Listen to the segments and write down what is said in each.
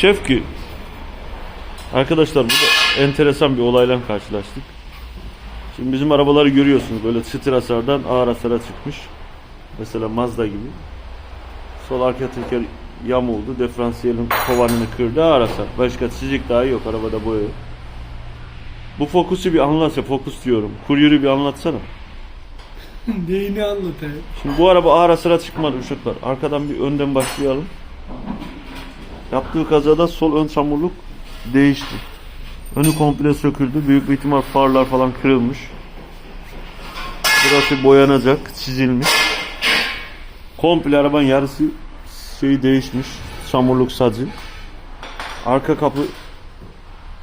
Şevki. Arkadaşlar burada enteresan bir olayla karşılaştık. Şimdi bizim arabaları görüyorsunuz böyle çıtır hasardan ağır hasara çıkmış. Mesela Mazda gibi. Sol arka teker yamuldu. Diferansiyelin kovanını kırdı ağır hasar. Başka çizik daha yok arabada boya. yok. Bu fokusu bir anlatsa fokus diyorum. Kuryörü bir anlatsana. Neyini anlat abi? Şimdi bu araba ağır hasara çıkmadı uşaklar. Arkadan bir önden başlayalım. Yaptığı kazada sol ön çamurluk değişti. Önü komple söküldü. Büyük bir ihtimal farlar falan kırılmış. Burası boyanacak, çizilmiş. Komple arabanın yarısı şeyi değişmiş. Çamurluk sacı. Arka kapı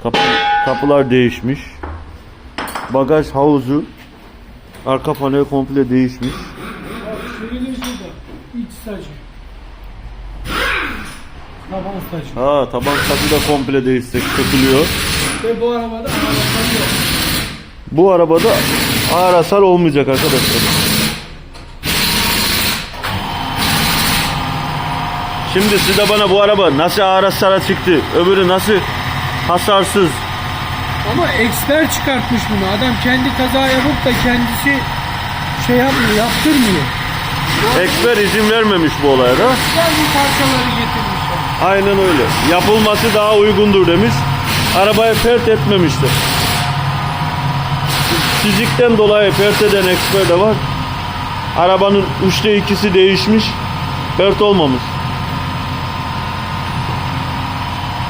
kapı kapılar değişmiş. Bagaj havuzu arka panel komple değişmiş. Bak şöyle şurada. İç sacı. Taban sacı. Ha taban sacı da komple değişecek, sökülüyor. Ve bu arabada anahtar yok. Bu arabada ağır hasar olmayacak arkadaşlar. Şimdi siz de bana bu araba nasıl ağır hasara çıktı, öbürü nasıl hasarsız. Ama eksper çıkartmış bunu. Adam kendi kaza yapıp da kendisi şey yapmıyor, yaptırmıyor. Eksper izin vermemiş bu olaya da. Bu parçaları getirmişler. Aynen öyle. Yapılması daha uygundur demiş. Arabayı pert etmemiştir. Fizikten dolayı pert eden eksper de var. Arabanın üçte ikisi değişmiş. Pert olmamış.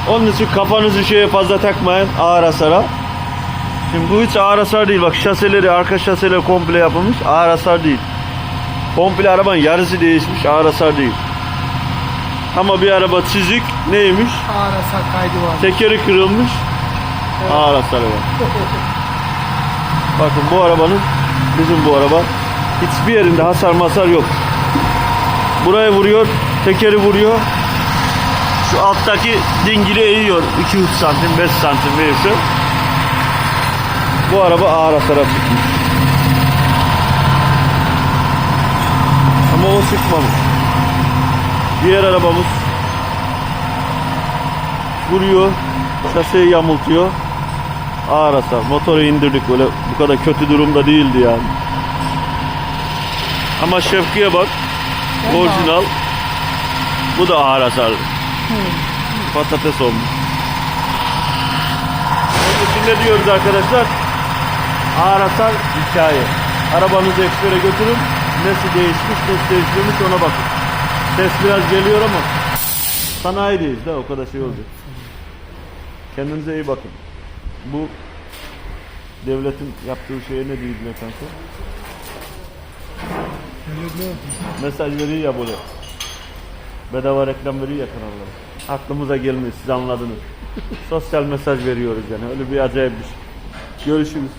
Onun için kafanızı şeye fazla takmayın ağır hasara. Şimdi bu hiç ağır hasar değil. Bak şaseleri, arka şaseler komple yapılmış. Ağır hasar değil. Komple arabanın yarısı değişmiş. Ağır hasar değil. Ama bir araba çizik neymiş? Ağır hasar kaydı var. Tekeri kırılmış. Ağır hasarı var. Bakın bu arabanın bizim bu araba hiçbir yerinde hasar masar yok. Buraya vuruyor, tekeri vuruyor. Şu alttaki dingili eğiyor 2-3 santim, 5 santim neyse. Bu araba ağır hasara çıkmış. Ama o çıkmamış. Diğer arabamız vuruyor, şaseyi yamultuyor. Ağır hasar. Motoru indirdik böyle bu kadar kötü durumda değildi yani. Ama Şevki'ye bak. Orijinal. Bu da ağır hasarlı. Patates olmuş. Onun için ne diyoruz arkadaşlar? Ağır hasar hikaye. Arabanızı ekspere götürün. Nesi değişmiş, nesi değişmemiş ona bakın. Ses biraz geliyor ama sanayideyiz de o kadar şey olacak. Kendinize iyi bakın. Bu devletin yaptığı şeye ne diyeyim kanka? Mesaj veriyor ya böyle. Bedava reklam veriyor ya kanallar. Aklımıza gelmiyor siz anladınız. Sosyal mesaj veriyoruz yani öyle bir acayip bir şey. Görüşürüz.